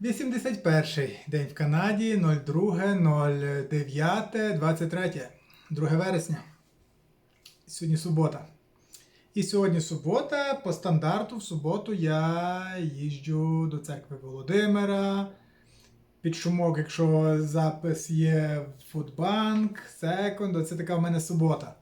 81 день в Канаді 02.09.23. 2 вересня. Сьогодні субота. І сьогодні субота. По стандарту в суботу я їжджу до церкви Володимира. Під шумок, якщо запис є в Фудбанк, секунд, це така в мене субота.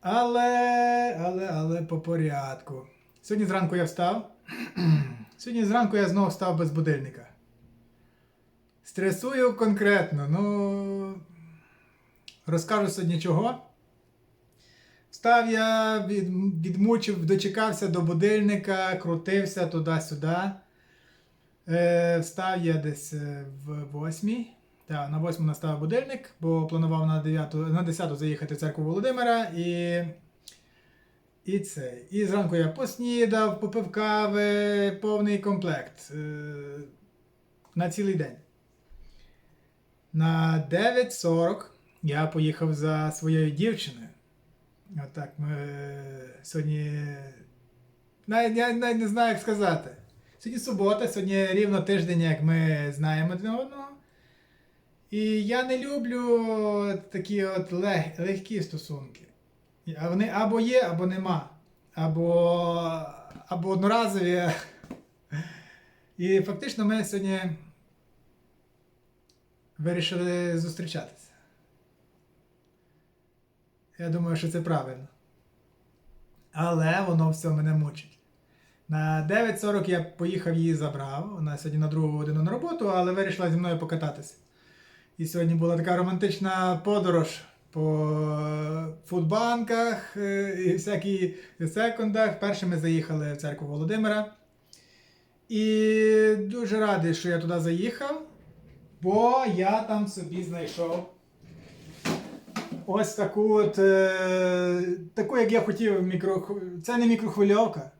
Але, але, але по порядку. Сьогодні зранку я встав. Сьогодні зранку я знову встав без будильника. Стресую конкретно, ну. Розкажу сьогодні чого. Встав я, від, відмучив, дочекався до будильника, крутився туди-сюди. Е, встав я десь е, в 8. Так, на 8 настав будильник, бо планував на 9, на 10 заїхати в церкву Володимира і. І це. І зранку я поснідав, попив кави, повний комплект. Е, на цілий день. На 9.40 я поїхав за своєю дівчиною. Отак ми е, сьогодні. Навіть, я навіть не знаю, як сказати. Сьогодні субота, сьогодні рівно тиждень, як ми знаємо один одного. І я не люблю такі от лег, легкі стосунки. А вони або є, або нема. Або, або одноразові. І фактично ми сьогодні вирішили зустрічатися. Я думаю, що це правильно. Але воно все мене мучить. На 9.40 я поїхав її забрав. Вона сьогодні на другу годину на роботу, але вирішила зі мною покататися. І сьогодні була така романтична подорож по фудбанках е, і всяких секундах. Перше ми заїхали в церкву Володимира. І дуже радий, що я туди заїхав, бо я там собі знайшов ось таку от, е, таку, як я хотів, мікро... це не мікрохвильовка,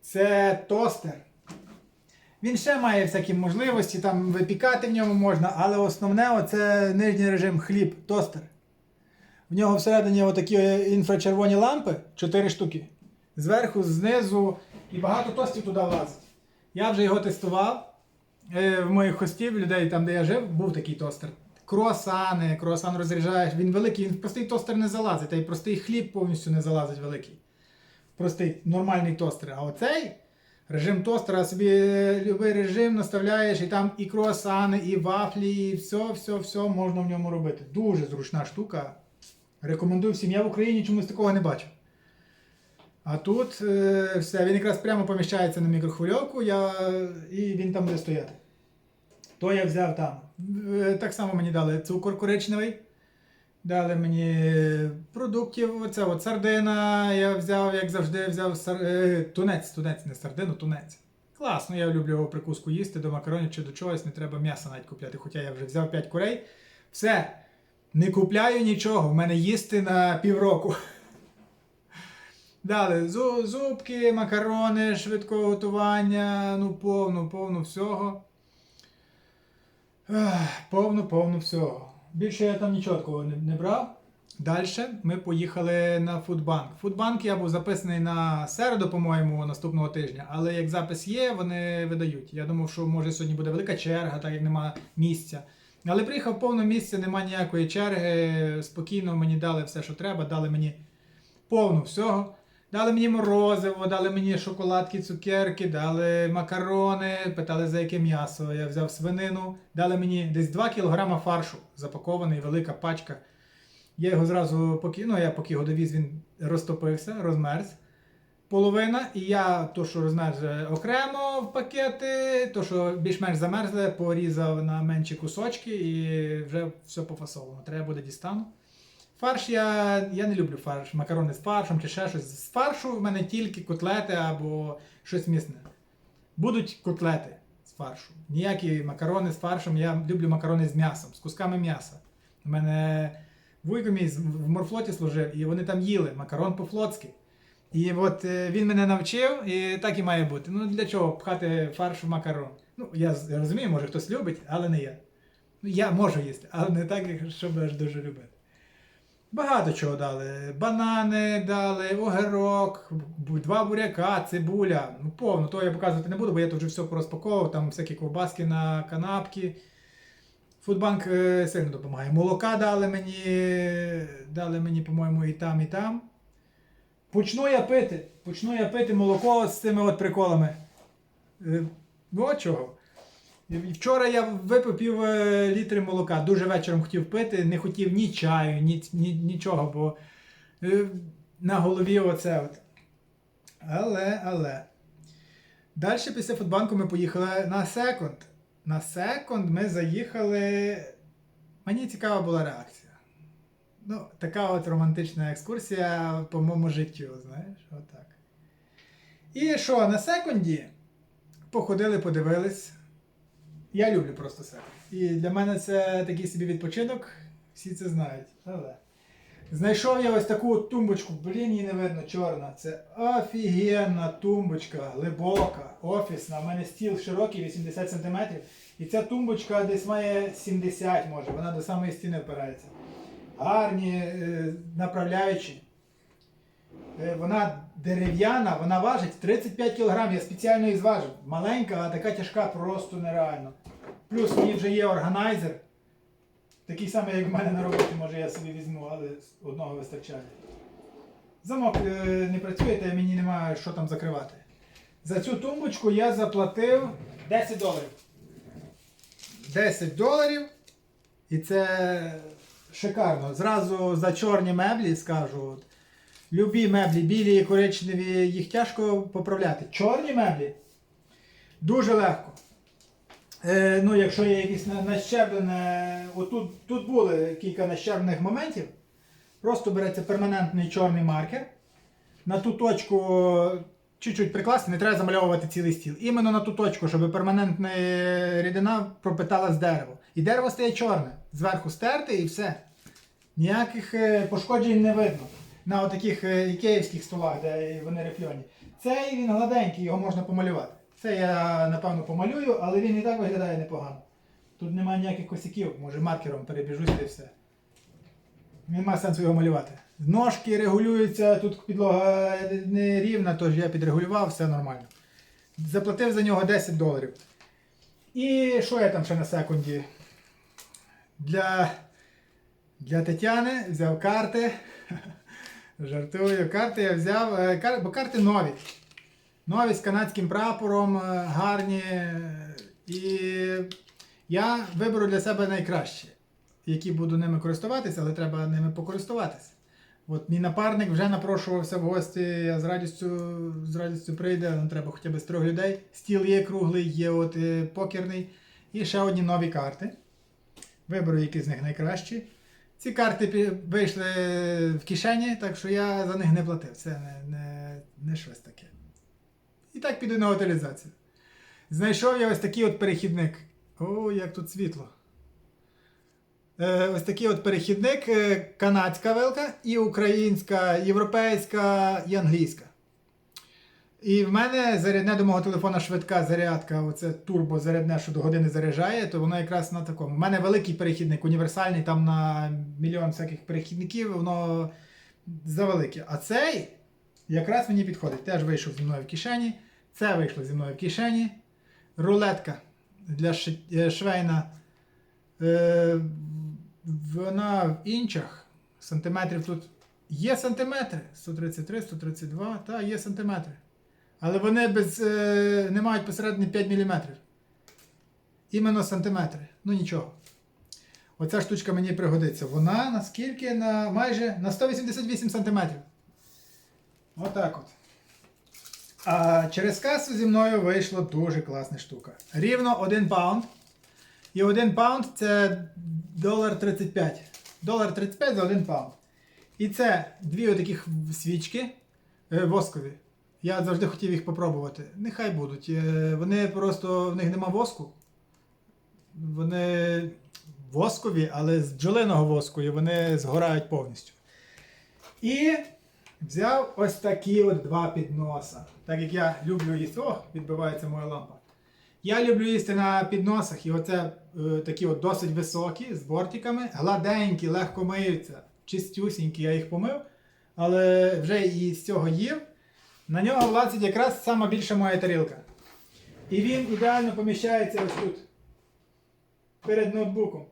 це тостер. Він ще має всякі можливості, там випікати в ньому можна, але основне це нижній режим хліб, тостер. В нього всередині отакі інфрачервоні лампи, 4 штуки. Зверху, знизу, і багато тостів туди влазить. Я вже його тестував. Е, В моїх хостів, людей там, де я жив, був такий тостер. Круасани, круасан розряджаєш, він великий, він в простий тостер не залазить, та й простий хліб повністю не залазить великий. Простий нормальний тостер. А оцей режим тостера собі будь-який режим наставляєш, і там і круасани, і вафлі, і все, все, все можна в ньому робити. Дуже зручна штука. Рекомендую всім. Я в Україні чомусь такого не бачу. А тут е, все, він якраз прямо поміщається на мікрохвильовку, я, і він там буде стояти. То я взяв там. Е, Так само мені дали цукор коричневий. Дали мені продуктів. Оце от сардина. Я взяв, як завжди, взяв сар... е, тунець, тунець, не сардину, тунець. Класно, я люблю його прикуску їсти до макаронів чи до чогось, не треба м'яса навіть купляти. Хоча я вже взяв 5 курей. Все. Не купляю нічого, в мене їсти на півроку. Далі, зубки, макарони, швидкого готування, ну повну, повну всього. Повну, повну всього. Більше я там нічого такого не, не брав. Далі ми поїхали на Фудбанк. Фудбанк я був записаний на середу, по-моєму, наступного тижня, але як запис є, вони видають. Я думав, що може сьогодні буде велика черга, так як нема місця. Але приїхав повне місце, нема ніякої черги. Спокійно мені дали все, що треба, дали мені повну всього. Дали мені морозиво, дали мені шоколадки, цукерки, дали макарони, питали за яке м'ясо. Я взяв свинину, дали мені десь 2 кг фаршу, запакований, велика пачка. Я його зразу поки, ну, я поки його довіз, він розтопився, розмерз. Половина, і я то, що розмерз окремо в пакети, то, що більш-менш замерзле, порізав на менші кусочки і вже все пофасовано. Треба буде дістану. Фарш я, я не люблю фарш, макарони з фаршем чи ще щось. З фаршу в мене тільки котлети або щось місне. Будуть котлети з фаршу. Ніякі макарони з фаршем. Я люблю макарони з м'ясом, з кусками м'яса. У мене вуйко мій в морфлоті служив, і вони там їли макарон по-флотськи. І от е, він мене навчив, і так і має бути. Ну для чого пхати фарш в макарон? Ну, я, розумію, може хтось любить, але не я. Ну, я можу їсти, але не так, щоб аж дуже любити. Багато чого дали. Банани дали, огірок, два буряка, цибуля. Ну, повно. То я показувати не буду, бо я тут вже все порозпаковував, там всякі ковбаски на канапки. Фудбанк е, сильно допомагає. Молока дали мені, дали мені, по-моєму, і там, і там. Почну я пити. Почну я пити молоко з цими от приколами. Е, Ну, от чого. Вчора я випив пів е, літри молока. Дуже вечором хотів пити, не хотів ні чаю, ні, ні, нічого, бо е, на голові оце от. Але, але. Далі після футбанку ми поїхали на секонд. На секонд ми заїхали. Мені цікава була реакція. Ну, така от романтична екскурсія по моєму життю, знаєш, отак. І що, на секунді походили, подивились. Я люблю просто секонд. І для мене це такий собі відпочинок, всі це знають. Але. Знайшов я ось таку тумбочку, блін, її не видно, чорна. Це офігенна тумбочка, глибока, офісна. У мене стіл широкий, 80 см. І ця тумбочка десь має 70 може, вона до самої стіни впирається. Гарні е, направляючі. Е, Вона дерев'яна, вона важить 35 кг, я спеціально її зважив. Маленька, а така тяжка просто нереально. Плюс мені вже є органайзер. Такий самий, як в мене на роботі, може я собі візьму, але одного вистачає. Замок е, не працює, та мені немає що там закривати. За цю тумбочку я заплатив 10 доларів. 10 доларів. І це шикарно. Зразу за чорні меблі скажу. От, любі меблі, білі і коричневі, їх тяжко поправляти. Чорні меблі дуже легко. Е, ну, якщо є якісь нащеблене, отут тут були кілька нащеблених моментів. Просто береться перманентний чорний маркер. На ту точку чуть-чуть прикласти, не треба замальовувати цілий стіл. Іменно на ту точку, щоб перманентна рідина пропитала з дерева. І дерево стає чорне. Зверху стерти і все. Ніяких е, пошкоджень не видно. На отаких е, ікеївських столах, де вони рифльоні. Цей він гладенький, його можна помалювати. Це я напевно помалюю, але він і так виглядає непогано. Тут немає ніяких косяків, може маркером перебіжусь і все. Нема сенсу його малювати. Ножки регулюються, тут підлога не рівна, тож я підрегулював, все нормально. Заплатив за нього 10 доларів. І що я там ще на секунді? Для, для Тетяни взяв карти. Жартую, карти я взяв, е, бо карти нові. Нові з канадським прапором, е, гарні. І я виберу для себе найкращі, які буду ними користуватися, але треба ними покористуватися. От мій напарник вже напрошувався в гості, я з радістю, з радістю прийде, але треба хоча б з трьох людей. Стіл є круглий, є от е, покерний. І ще одні нові карти. Виберу, які з них найкращі. Ці карти вийшли в кишені, так що я за них не платив. Це не, не, не щось таке. І так піду на утилізацію. Знайшов я ось такий от перехідник. О, як тут світло. Е, ось такий от перехідник, е, канадська вилка і українська, європейська і англійська. І в мене зарядне до мого телефона швидка зарядка, оце турбо зарядне, що до години заряджає, то воно якраз на такому. У мене великий перехідник, універсальний, там на мільйон всяких перехідників, воно завелике. А цей якраз мені підходить. Теж вийшов зі мною в кишені. Це вийшло зі мною в кишені. Рулетка для е, швейна. Е, вона в інчах. Сантиметрів тут є сантиметри. 133, 132, та є сантиметри. Але вони без, е, не мають посередині 5 мм. Іменно сантиметри. Ну нічого. Оця штучка мені пригодиться. Вона наскільки на майже на 188 сантиметрів. Отак от. А через касу зі мною вийшла дуже класна штука. Рівно 1 паунд. І 1 паунд це долар 35. Долар 35 за 1 паунд. І це дві отаких свічки е, воскові. Я завжди хотів їх попробувати. Нехай будуть. Е, Вони просто в них нема воску. Вони воскові, але з бджолиного воску, і вони згорають повністю. І взяв ось такі от два підноса. Так як я люблю їсти. О, відбивається моя лампа. Я люблю їсти на підносах, і оце е, такі от досить високі, з бортиками, гладенькі, легко миються, чистюсінькі, я їх помив, але вже і з цього їв. На нього влазить якраз сама більша моя тарілка. І він ідеально поміщається ось тут. Перед ноутбуком.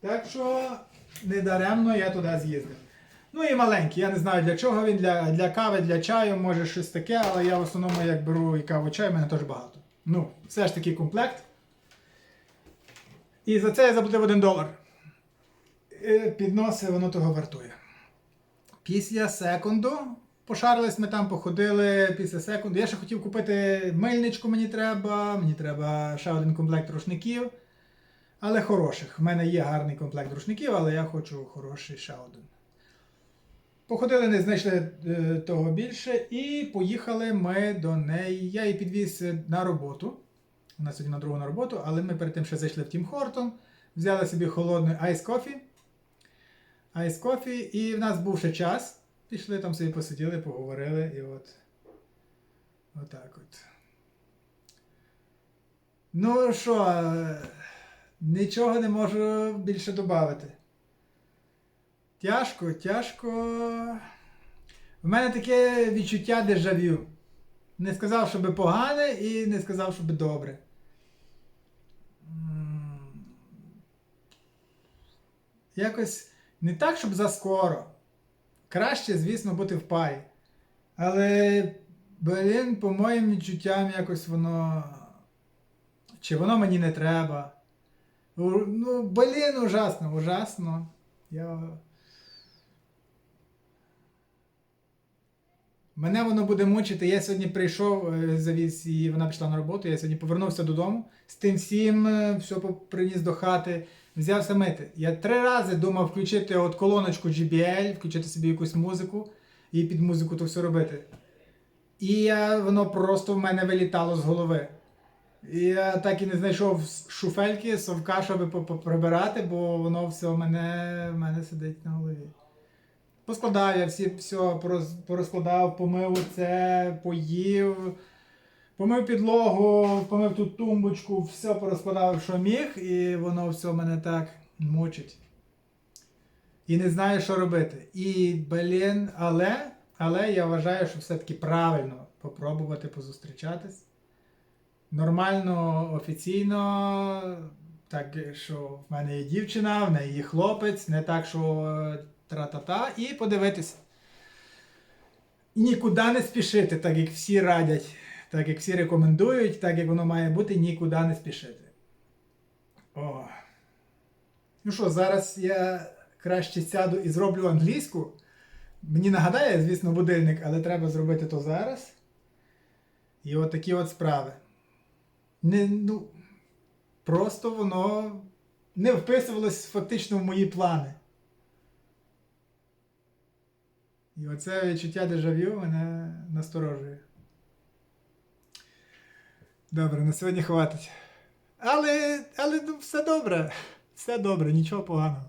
Так що недаремно я туди з'їздив. Ну і маленький, я не знаю для чого він, для, для кави, для чаю, може щось таке, але я в основному як беру і каву чай, в мене теж багато. Ну, все ж таки комплект. І за це я заплатив 1 долар. Е, Підноси, воно того вартує. Після секунду пошарились ми там, походили після секунду. Я ще хотів купити мильничку, мені треба, мені треба ще один комплект рушників. Але хороших. В мене є гарний комплект рушників, але я хочу хороший ще один. Походили, не знайшли е, того більше, і поїхали ми до неї. Я її підвіз на роботу. Вона сьогодні на другу на роботу, але ми перед тим ще зайшли в Тім Хортон, взяли собі холодний айс кофі. Айс кофі, і в нас був ще час. Пішли там собі посиділи, поговорили, і от. Отак от. Ну що, нічого не можу більше додати. Тяжко, тяжко. В мене таке відчуття дежавю. Не сказав, щоб погане, і не сказав, щоб добре. Якось не так, щоб заскоро. Краще, звісно, бути в парі. Але, блін, по моїм відчуттям, якось воно. Чи воно мені не треба. Ну, блін, ужасно, ужасно. Я... Мене воно буде мучити. Я сьогодні прийшов, е, завіз її, вона пішла на роботу. Я сьогодні повернувся додому. З тим всім е, все приніс до хати, взявся мити. Я три рази думав включити от колоночку JBL, включити собі якусь музику і під музику то все робити. І я, воно просто в мене вилітало з голови. І я так і не знайшов шуфельки, совка, щоб прибирати, бо воно все в мене, в мене сидить на голові. Поскладав я всі, все порозкладав, помив це, поїв, помив підлогу, помив тут тумбочку, все порозкладав, що міг, і воно все мене так мучить. І не знаю, що робити. І, блін, але, але я вважаю, що все-таки правильно попробувати позустрічатись. Нормально, офіційно, так що в мене є дівчина, в неї є хлопець, не так, що тра-та-та, і подивитися. Нікуди не спішити, так як всі радять, так як всі рекомендують, так як воно має бути, нікуди не спішити. О. Ну що, зараз я краще сяду і зроблю англійську. Мені нагадає, звісно, будильник, але треба зробити то зараз. І от такі от справи. Не, ну, просто воно не вписувалось фактично в мої плани. І оце відчуття дежавю мене насторожує. Добре, на сьогодні хватить. Але, але ну, все добре. Все добре, нічого поганого.